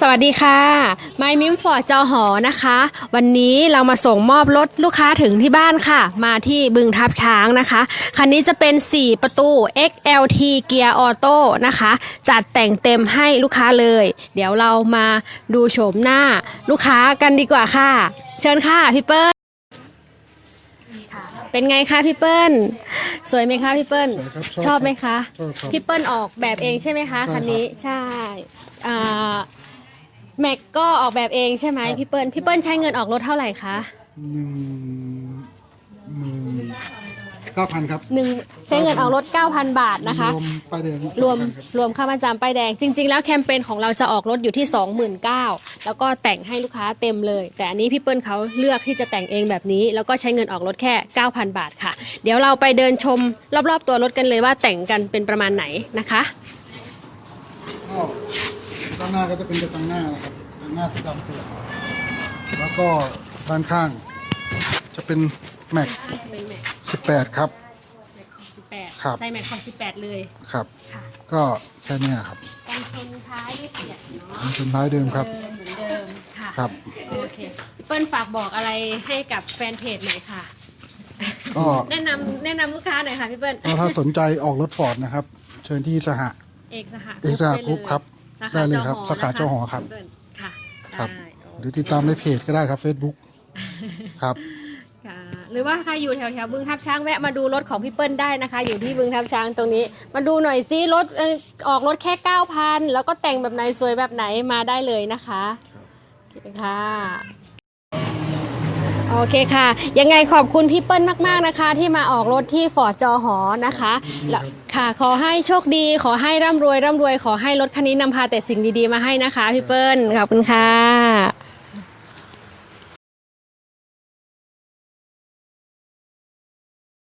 สวัสดีค่ะ ไมมิมฟอร์ดจอหอนะคะ วันนี้เรามาส่งมอบรถลูกค้าถึงที่บ้านค่ะ มาที่บึงทับช้างนะคะ คันนี้จะเป็น 4 ประตู XLT เกียร์ออโต้นะคะ จัดแต่งเต็มให้ลูกค้าเลย เดี๋ยวเรามาดูโฉมหน้าลูกค้ากันดีกว่าค่ะ เชิญค่ะพี่เปิ้ลค่ะเป็นไงคะพี่เปิ้ล สวยไหมคะพี่เปิ้ล สวยครับชอบชอบไหมคะ ชอบครับ พี่เปิ้ลออกแบบเองใช่ไหมคะใช่ครับคันนี้ใช่อ่า แม็กก็ออกแบบเองใช่ไหมครับพี่เปิ้ลพี่เปิ้ลใช้เงินออกรถเท่าไหร่คะหนึ่งหมื่นเก้าพันครับหนึ่งใช้เงินออกรถ 9,000 บาทนะคะ รวมป้ายแดงรวมครับรวมค่ามาจำป้ายแดง จริง ๆ แล้วแคมเปญของเราจะออกรถอยู่ที่ 29,000แล้วก็แต่งให้ลูกค้าเต็มเลย แต่อันนี้พี่เปิ้ลเขาเลือกที่จะแต่งเองแบบนี้ แล้วก็ใช้เงินออกรถแค่ 9,000 บาทค่ะ เดี๋ยวเราไปเดินชมรอบๆตัวรถกันเลยว่าแต่งกันเป็นประมาณไหนนะคะ ก็ด้านหน้าก็จะเป็นกระจังหน้านะครับกระจังหน้าสีดำเตือนแล้วก็ด้านข้าง จะเป็นแม็กจะเป็นแม็ก18 ครับ แม็กของ18ครับ ใส่แม็กของ18เลยครับ ค่ะก็แค่เนี้ยครับกันชนท้ายด้วยเกียรติเนาะอันสุดท้ายเดิมครับเดิมเหมือนเดิมค่ะครับ โอเคพี่เปิ้ลฝากบอกอะไรให้กับแฟนเพจหน่อยค่ะ ก็แนะนำแนะนำลูกค้าหน่อยค่ะพี่เปิ้ลก็ถ้าสนใจออกรถฟอร์ดนะครับ เชิญที่สหเอกสหเอกสหกรุ๊ปครับสา ได้ขาเลยจอครับหอสาขาจอหอครับพี่เปิ้ลค่ะครับ ได้หรือติดตามในเพจก็ได้ครับ Facebook ครับ ค่ะหรือว่าใครอยู่แถวแถวๆบึงทับช้างแวะมาดูรถของพี่เปิ้ลได้นะคะ อยู่ที่บึงทับช้างตรงนี้ มาดูหน่อยซิรถเอ่อออกรถแค่9,000แล้วก็แต่งแบบไหนสวยแบบไหนมาได้เลยนะคะโอเคค่ะ โอเคค่ะ ยังไงขอบคุณพี่เปิ้ลมาก ๆ นะคะ ที่มาออกรถที่ฟอร์ดจอหอนะคะแล้วค่ะ ขอให้โชคดี ขอให้ร่ำรวยร่ำรวย ขอให้รถคันนี้นำพาแต่สิ่งดี ๆ มาให้นะคะ พี่เปิ้ลขอบคุณค่ะ